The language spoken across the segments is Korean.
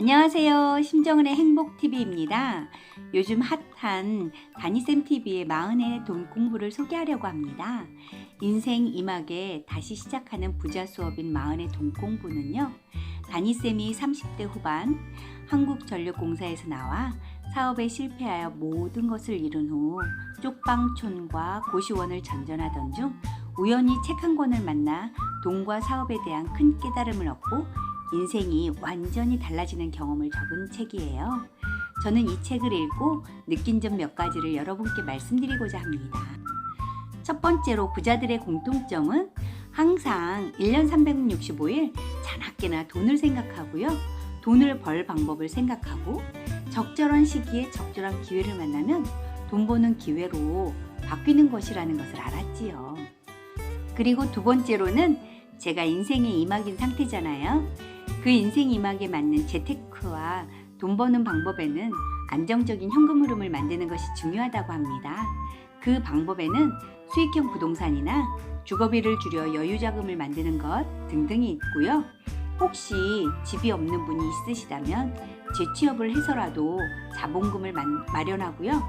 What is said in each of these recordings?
안녕하세요. 심정은의 행복TV입니다. 요즘 핫한 다니쌤TV의 마흔의 돈 공부를 소개하려고 합니다. 인생 이막에 다시 시작하는 부자 수업인 마흔의 돈 공부는요. 다니쌤이 30대 후반 한국전력공사에서 나와 사업에 실패하여 모든 것을 잃은 후 쪽방촌과 고시원을 전전하던 중 우연히 책 한 권을 만나 돈과 사업에 대한 큰 깨달음을 얻고 인생이 완전히 달라지는 경험을 적은 책이에요. 저는 이 책을 읽고 느낀 점 몇 가지를 여러분께 말씀드리고자 합니다. 첫 번째로 부자들의 공통점은 항상 1년 365일 자나깨나 돈을 생각하고요. 돈을 벌 방법을 생각하고 적절한 시기에 적절한 기회를 만나면 돈 버는 기회로 바뀌는 것이라는 것을 알았지요. 그리고 두 번째로는 제가 인생의 이막인 상태잖아요. 그 인생 이막에 맞는 재테크와 돈 버는 방법에는 안정적인 현금 흐름을 만드는 것이 중요하다고 합니다. 그 방법에는 수익형 부동산이나 주거비를 줄여 여유 자금을 만드는 것 등등이 있고요. 혹시 집이 없는 분이 있으시다면 재취업을 해서라도 자본금을 마, 마련하고요.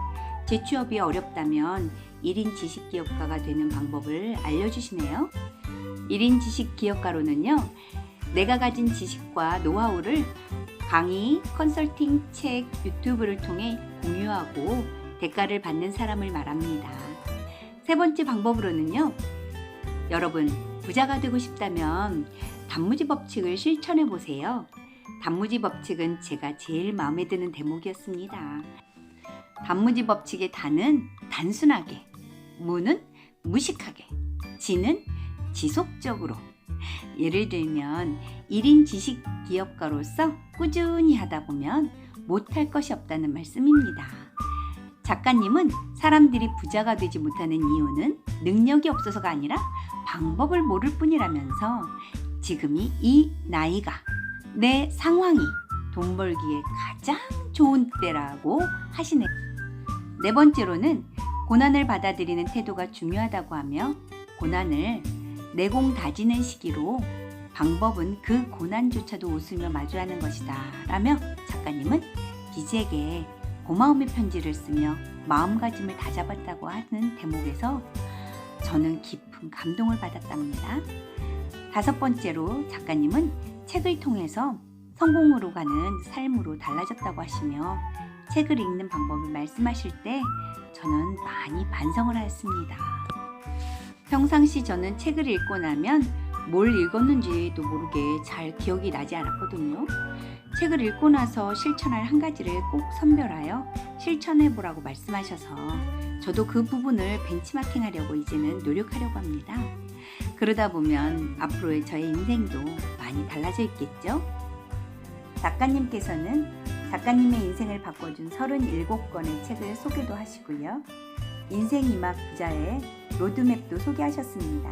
재취업이 어렵다면 1인 지식 기업가가 되는 방법을 알려주시네요. 1인 지식 기업가로는요. 내가 가진 지식과 노하우를 강의, 컨설팅, 책, 유튜브를 통해 공유하고 대가를 받는 사람을 말합니다. 세 번째 방법으로는요. 여러분, 부자가 되고 싶다면 단무지 법칙을 실천해 보세요. 단무지 법칙은 제가 제일 마음에 드는 대목이었습니다. 단무지 법칙의 단은 단순하게, 무는 무식하게, 지는 지속적으로. 예를 들면 1인 지식 기업가로서 꾸준히 하다 보면 못할 것이 없다는 말씀입니다. 작가님은 사람들이 부자가 되지 못하는 이유는 능력이 없어서가 아니라 방법을 모를 뿐이라면서 지금이 이 나이가 내 상황이 돈 벌기에 가장 좋은 때라고 하시네. 네 번째로는 고난을 받아들이는 태도가 중요하다고 하며 고난을 내공 다지는 시기로 방법은 그 고난조차도 웃으며 마주하는 것이다. 라며 작가님은 기지에게 고마움의 편지를 쓰며 마음가짐을 다잡았다고 하는 대목에서 저는 깊은 감동을 받았답니다. 다섯 번째로 작가님은 책을 통해서 성공으로 가는 삶으로 달라졌다고 하시며 책을 읽는 방법을 말씀하실 때 저는 많이 반성을 하였습니다. 평상시 저는 책을 읽고 나면 뭘 읽었는지도 모르게 잘 기억이 나지 않았거든요. 책을 읽고 나서 실천할 한 가지를 꼭 선별하여 실천해 보라고 말씀하셔서 저도 그 부분을 벤치마킹 하려고 이제는 노력하려고 합니다. 그러다 보면 앞으로의 저의 인생도 많이 달라져 있겠죠? 작가님께서는 작가님의 인생을 바꿔준 37권의 책을 소개도 하시고요. 인생 이막 부자의 로드맵도 소개하셨습니다.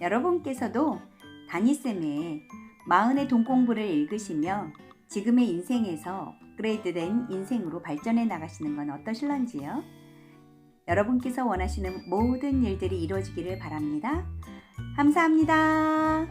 여러분께서도 다니쌤의 마흔의 돈 공부를 읽으시며 지금의 인생에서 업그레이드된 인생으로 발전해 나가시는 건 어떠실런지요? 여러분께서 원하시는 모든 일들이 이루어지기를 바랍니다. 감사합니다.